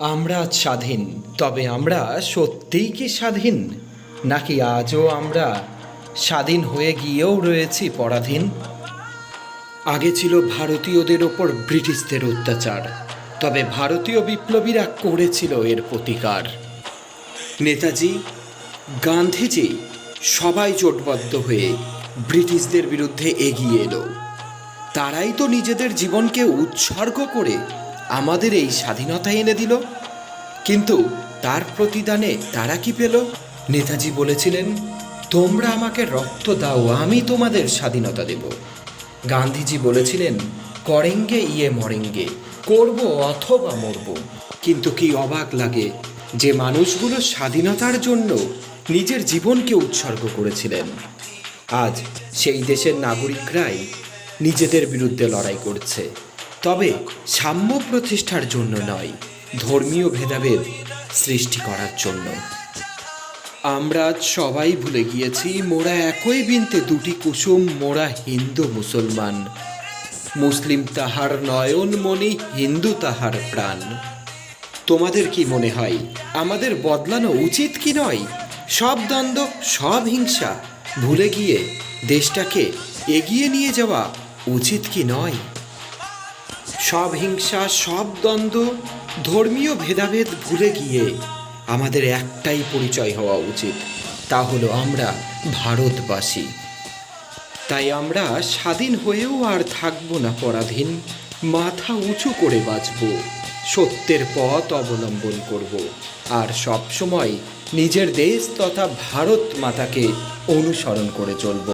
আমরা স্বাধীন, তবে আমরা সত্যিই কি স্বাধীন? নাকি আজও আমরা স্বাধীন হয়ে গিয়েও রয়েছি পরাধীন? আগে ছিল ভারতীয়দের ওপর ব্রিটিশদের অত্যাচার, তবে ভারতীয় বিপ্লবীরা করেছিল এর প্রতিকার। নেতাজি, গান্ধীজি সবাই জোটবদ্ধ হয়ে ব্রিটিশদের বিরুদ্ধে এগিয়ে এলো। তারাই তো নিজেদের জীবনকে উৎসর্গ করে আমাদের এই স্বাধীনতা এনে দিল। কিন্তু তার প্রতিদানে তারা কি পেল? নেতাজি বলেছিলেন, তোমরা আমাকে রক্ত দাও, আমি তোমাদের স্বাধীনতা দেব। গান্ধীজি বলেছিলেন, করেঙ্গে ইয়ে মরেঙ্গে, করব অথবা মরব। কিন্তু কি অবাক লাগে যে মানুষগুলো স্বাধীনতার জন্য নিজের জীবনকে উৎসর্গ করেছিলেন। আজ সেই দেশের নাগরিকরাই নিজেদের বিরুদ্ধে লড়াই করছে। তবে সাম্য প্রতিষ্ঠার জন্য নয়, ধর্মীয় ভেদাভেদ সৃষ্টি করার জন্য। আমরা সবাই ভুলে গিয়েছি, মোরা একই বিনতে দুটি কুসুম, মোরা হিন্দু মুসলমান। মুসলিম তাহার নয়ন, মনি হিন্দু তাহার প্রাণ। তোমাদের কি মনে হয়, আমাদের বদলানো উচিত কি নয়? সব দ্বন্দ্ব, সব হিংসা, ভুলে গিয়ে দেশটাকে এগিয়ে নিয়ে যাওয়া উচিত কি নয়? সব হিংসা, সব দ্বন্দ্ব, ধর্মীয় ভেদাভেদ ভুলে গিয়ে আমাদের একটাই পরিচয় হওয়া উচিত, তা হলো আমরা ভারতবাসী। তাই আমরা স্বাধীন হয়েও আর থাকব না পরাধীন, মাথা উঁচু করে বাঁচব, সত্যের পথ অবলম্বন করব, আর সব সময় নিজের দেশ তথা ভারত মাতাকে অনুসরণ করে চলব।